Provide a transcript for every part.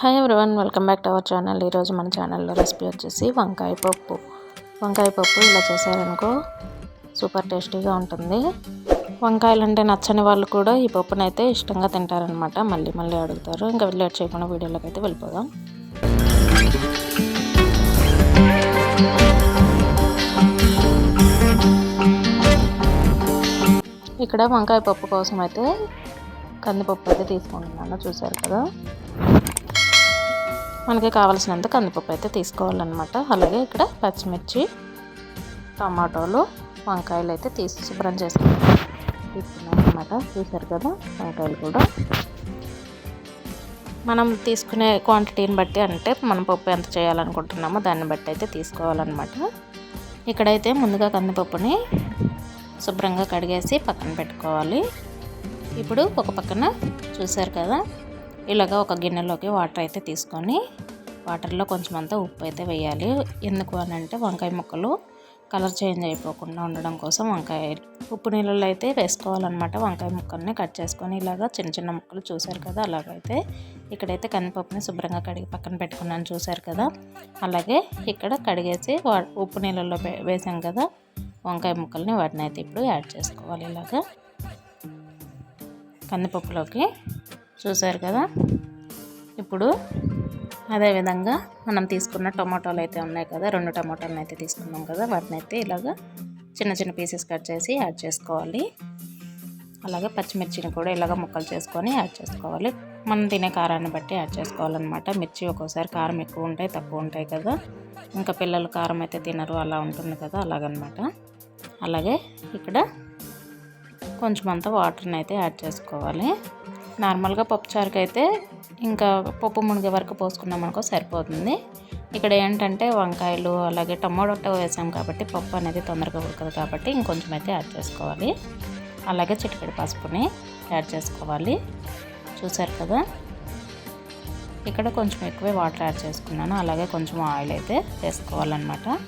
Hi everyone welcome back to our channel ఈరోజు మన ఛానల్లో రెసిపీ వచ్చేసి వంకాయ పప్పు. వంకాయ పప్పు ఇలా చేశారనుకో సూపర్ టేస్టీగా ఉంటుంది. వంకాయలు అంటే నచ్చని వాళ్ళు కూడా ఈ పప్పునైతే అయితే ఇష్టంగా తింటారనమాట మళ్ళీ మళ్ళీ అడుగుతారు. ఇంకా లేట్ చేయకుండా వీడియోలోకి అయితే వెళ్ళిపోదాం. ఇక్కడ వంకాయ పప్పు కోసం అయితే కందిపప్పు అయితే తీసుకుంటున్నాను. చూసారు కదా? మనకి కావాల్సినంత కందిపప్పు అయితే తీసుకోవాలన్నమాట. అలాగే ఇక్కడ పచ్చిమిర్చి టమాటోలు వంకాయలు అయితే తీసి శుభ్రం చేసుకుని తీసుకున్నాం అనమాట చూసారు కదా వంకాయలు కూడా. మనం తీసుకునే క్వాంటిటీని బట్టి అంటే మనం పప్పు ఎంత చేయాలనుకుంటున్నామో దాన్ని బట్టి అయితే తీసుకోవాలన్నమాట. ఇక్కడైతే ముందుగా కందిపప్పుని శుభ్రంగా కడిగేసి పక్కన పెట్టుకోవాలి. ఇప్పుడు ఒక పక్కన చూసారు కదా ఇలాగ ఒక గిన్నెలోకి వాటర్ అయితే తీసుకొని వాటర్లో కొంచెం అంతా ఉప్పు అయితే వేయాలి. ఎందుకు అని అంటే వంకాయ ముక్కలు కలర్ చేంజ్ అయిపోకుండా ఉండడం కోసం వంకాయ ఉప్పు నీళ్ళలో అయితే వేసుకోవాలన్నమాట. వంకాయ ముక్కల్ని కట్ చేసుకొని ఇలాగా చిన్న చిన్న ముక్కలు చూశారు కదా అలాగైతే ఇక్కడైతే కందిపప్పుని శుభ్రంగా కడిగి పక్కన పెట్టుకున్నాను చూశారు కదా. అలాగే ఇక్కడ కడిగేసి ఉప్పు నీళ్ళలో వేసాం కదా వంకాయ ముక్కల్ని వాటిని అయితే ఇప్పుడు యాడ్ చేసుకోవాలి ఇలాగా. కందిపప్పులోకి చూసారు కదా? ఇప్పుడు అదేవిధంగా మనం తీసుకున్న టొమాటోలు అయితే ఉన్నాయి కదా రెండు టమాటాలను అయితే తీసుకున్నాం కదా వాటిని అయితే ఇలాగా చిన్న చిన్న పీసెస్ కట్ చేసి యాడ్ చేసుకోవాలి. అలాగే పచ్చిమిర్చిని కూడా ఇలాగ ముక్కలు చేసుకొని యాడ్ చేసుకోవాలి. మనం తినే కారాన్ని బట్టి యాడ్ చేసుకోవాలన్నమాట. మిర్చి ఒక్కోసారి కారం ఎక్కువ ఉంటాయి తక్కువ ఉంటాయి కదా. ఇంకా పిల్లలు కారం అయితే తినరు అలా ఉంటుంది కదా అలాగనమాట. అలాగే ఇక్కడ కొంచెం అంత వాటర్ని అయితే యాడ్ చేసుకోవాలి. నార్మల్గా పప్పుచారుకి అయితే ఇంకా పప్పు మునిగే వరకు పోసుకున్నాం అనుకో సరిపోతుంది. ఇక్కడ ఏంటంటే వంకాయలు అలాగే టమాటో వేసాం కాబట్టి పప్పు అనేది తొందరగా ఉడకదు కాబట్టి ఇంకొంచెం అయితే యాడ్ చేసుకోవాలి. అలాగే చిటికెడు పసుపుని యాడ్ చేసుకోవాలి. చూసారు కదా? ఇక్కడ కొంచెం ఎక్కువే వాటర్ యాడ్ చేసుకున్నాను. అలాగే కొంచెం ఆయిల్ అయితే వేసుకోవాలన్నమాట.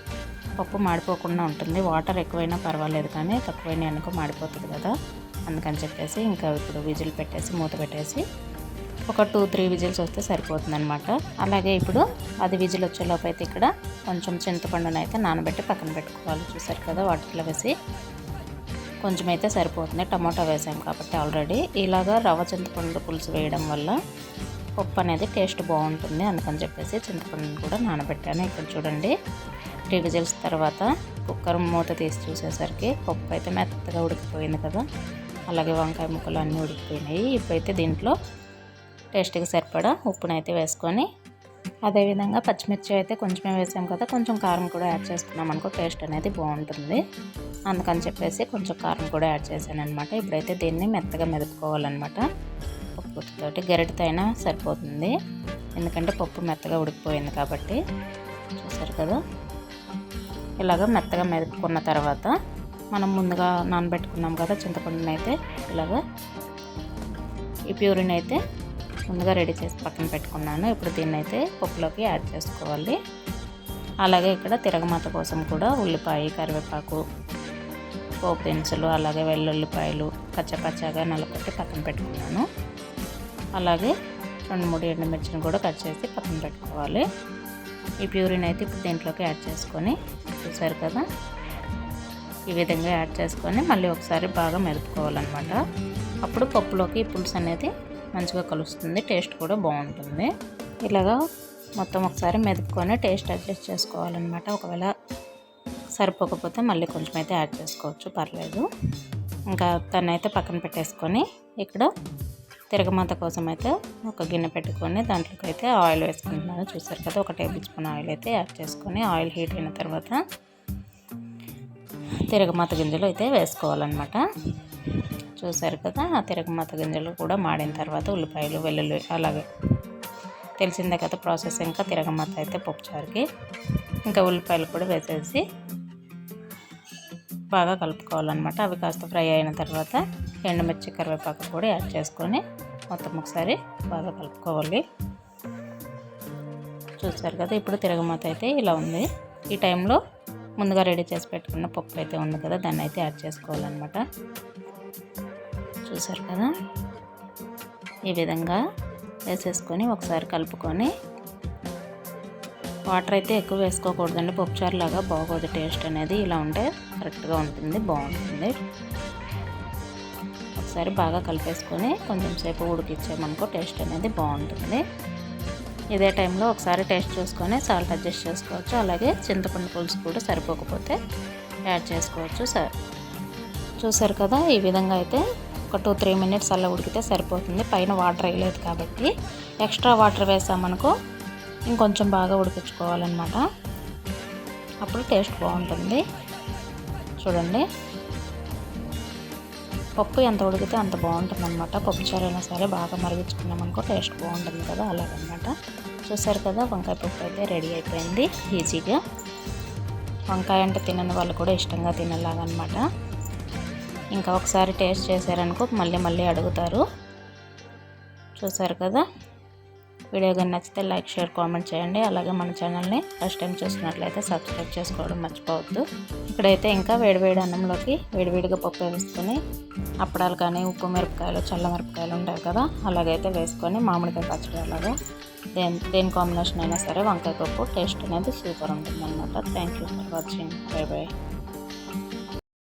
పప్పు మాడిపోకుండా ఉంటుంది. వాటర్ ఎక్కువైనా పర్వాలేదు కానీ తక్కువైనా అనుకో మాడిపోతుంది కదా. అందుకని చెప్పేసి ఇంకా ఇప్పుడు విజిల్ పెట్టేసి మూత పెట్టేసి ఒక టూ త్రీ విజిల్స్ వస్తే సరిపోతుందనమాట అలాగే ఇప్పుడు అది విజిల్ వచ్చేలోపు అయితే ఇక్కడ కొంచెం చింతపండును అయితే నానబెట్టి పక్కన పెట్టుకోవాలి. చూసారు కదా వాటిలో వేసి కొంచెం అయితే సరిపోతుంది. టమాటా వేసాం కాబట్టి ఆల్రెడీ. ఇలాగా రవ్వ చింతపండు పులుసు వేయడం వల్ల పప్పు అనేది టేస్ట్ బాగుంటుంది. అందుకని చెప్పేసి చింతపండుని కూడా నానబెట్టాను. ఇక్కడ చూడండి త్రీ విజిల్స్ తర్వాత కుక్కర్ మూత తీసి చూసేసరికి పప్పు అయితే మెత్తగా ఉడికిపోయింది కదా. అలాగే వంకాయ ముక్కలు అన్నీ ఉడికిపోయినాయి. ఇప్పుడైతే దీంట్లో టేస్ట్కి సరిపడా ఉప్పునైతే వేసుకొని అదేవిధంగా పచ్చిమిర్చి అయితే కొంచెమే వేసాం కదా కొంచెం కారం కూడా యాడ్ చేసుకున్నాం అనుకో టేస్ట్ అనేది బాగుంటుంది. అందుకని చెప్పేసి కొంచెం కారం కూడా యాడ్ చేశాను అనమాట ఇప్పుడైతే దీన్ని మెత్తగా మెదుపుకోవాలన్నమాట. పప్పుతోటి గరిటతో అయినా సరిపోతుంది. ఎందుకంటే పప్పు మెత్తగా ఉడికిపోయింది కాబట్టి చూసారు కదా? ఇలాగ మెత్తగా మెదుపుకున్న తర్వాత మనం ముందుగా నానబెట్టుకున్నాం కదా చింతపండుని అయితే ఇలాగ. ఈ ప్యూరిని అయితే ముందుగా రెడీ చేసి పక్కన పెట్టుకున్నాను. ఇప్పుడు దీన్ని అయితే పప్పులోకి యాడ్ చేసుకోవాలి. అలాగే ఇక్కడ తిరగమాత కోసం కూడా ఉల్లిపాయ కరివేపాకు పోపు దినుసులు అలాగే వెల్లుల్లిపాయలు పచ్చపచ్చగా నలకొట్టి పక్కన పెట్టుకున్నాను. అలాగే రెండు మూడు ఎండుమిర్చిని కూడా కట్ చేసి పక్కన పెట్టుకోవాలి. ఈ ప్యూరిన్ అయితే ఇప్పుడు దీంట్లోకి యాడ్ చేసుకొని చూసారు కదా? ఈ విధంగా యాడ్ చేసుకొని మళ్ళీ ఒకసారి బాగా మెరుపుకోవాలన్నమాట. అప్పుడు పప్పులోకి పులుసు అనేది మంచిగా కలుస్తుంది టేస్ట్ కూడా బాగుంటుంది. ఇలాగా మొత్తం ఒకసారి మెదుపుకొని టేస్ట్ అడ్జస్ట్ చేసుకోవాలన్నమాట. ఒకవేళ సరిపోకపోతే మళ్ళీ కొంచెం అయితే యాడ్ చేసుకోవచ్చు పర్లేదు. ఇంకా తనైతే పక్కన పెట్టేసుకొని ఇక్కడ తిరగమాత కోసం అయితే ఒక గిన్నె పెట్టుకొని దాంట్లోకి అయితే ఆయిల్ వేసుకుంటున్నాను. చూసారు కదా ఒక టేబుల్ స్పూన్ ఆయిల్ అయితే యాడ్ చేసుకొని ఆయిల్ హీట్ అయిన తర్వాత తిరగమాత గింజలు అయితే వేసుకోవాలన్నమాట. చూసారు కదా ఆ తిరగమాత గింజలు కూడా మాడిన తర్వాత ఉల్లిపాయలు వెల్లుల్లి అలాగే తెలిసిందే కదా ప్రాసెస్ ఇంకా తిరగమాత అయితే పప్పుచారుకి. ఇంకా ఉల్లిపాయలు కూడా వేసేసి బాగా కలుపుకోవాలన్నమాట. అవి కాస్త ఫ్రై అయిన తర్వాత ఎండుమిర్చి కరివేపాకు కూడా యాడ్ చేసుకొని మొత్తం ఒకసారి బాగా కలుపుకోవాలి. చూసారు కదా ఇప్పుడు తిరగమాత అయితే ఇలా ఉంది. ఈ టైంలో ముందుగా రెడీ చేసి పెట్టుకున్న పప్పు అయితే ఉంది కదా దాన్ని అయితే యాడ్ చేసుకోవాలన్నమాట. చూసారు కదా? ఈ విధంగా వేసేసుకొని ఒకసారి కలుపుకొని వాటర్ అయితే ఎక్కువ వేసుకోకూడదండి. పప్పుచారు లాగా బాగోదు టేస్ట్ అనేది ఇలా ఉంటే కరెక్ట్గా ఉంటుంది బాగుంటుంది. ఒకసారి బాగా కలిపేసుకొని కొంచెం సేపు ఉడికిచ్చామనుకో టేస్ట్ అనేది బాగుంటుంది. ఇదే టైంలో ఒకసారి టేస్ట్ చూసుకొని సాల్ట్ అడ్జస్ట్ చేసుకోవచ్చు. అలాగే చింతపండు పులుసు కూడా సరిపోకపోతే యాడ్ చేసుకోవచ్చు సార్. చూసారు కదా ఈ విధంగా అయితే ఒక టూ త్రీ మినిట్స్ అలా ఉడికితే సరిపోతుంది. పైన వాటర్ వేయలేదు కాబట్టి. ఎక్స్ట్రా వాటర్ వేసామనుకో ఇంకొంచెం బాగా ఉడికించుకోవాలన్నమాట. అప్పుడు టేస్ట్ బాగుంటుంది. చూడండి. పప్పు ఎంత ఉడికితే అంత బాగుంటుంది అనమాట పప్పు చారైనా సరే బాగా మరిగించుకున్నామనుకో టేస్ట్ బాగుంటుంది కదా అలాగనమాట చూసారు కదా వంకాయ పప్పు అయితే రెడీ అయిపోయింది ఈజీగా. వంకాయ అంటే తినని వాళ్ళు కూడా ఇష్టంగా తినలాగనమాట. ఇంకా ఒకసారి టేస్ట్ చేశారనుకో మళ్ళీ మళ్ళీ అడుగుతారు. చూసారు కదా వీడియో కానీ నచ్చితే లైక్ షేర్ కామెంట్ చేయండి. అలాగే మన ఛానల్ని ఫస్ట్ టైం చూసినట్లయితే సబ్స్క్రైబ్ చేసుకోవడం మర్చిపోవద్దు. ఇక్కడైతే ఇంకా వేడివేడి అన్నంలోకి వేడివేడిగా పప్పు వేసుకొని అప్పడాలు కానీ ఉప్పు మిరపకాయలు చల్ల మిరపకాయలు ఉంటాయి కదా అలాగైతే వేసుకొని మామిడికాయ పచ్చడి అలాగా దేని దేని కాంబినేషన్ అయినా సరే వంకాయ పప్పు టేస్ట్ అనేది సూపర్ ఉంటుంది అనమాట thank you for watching bye bye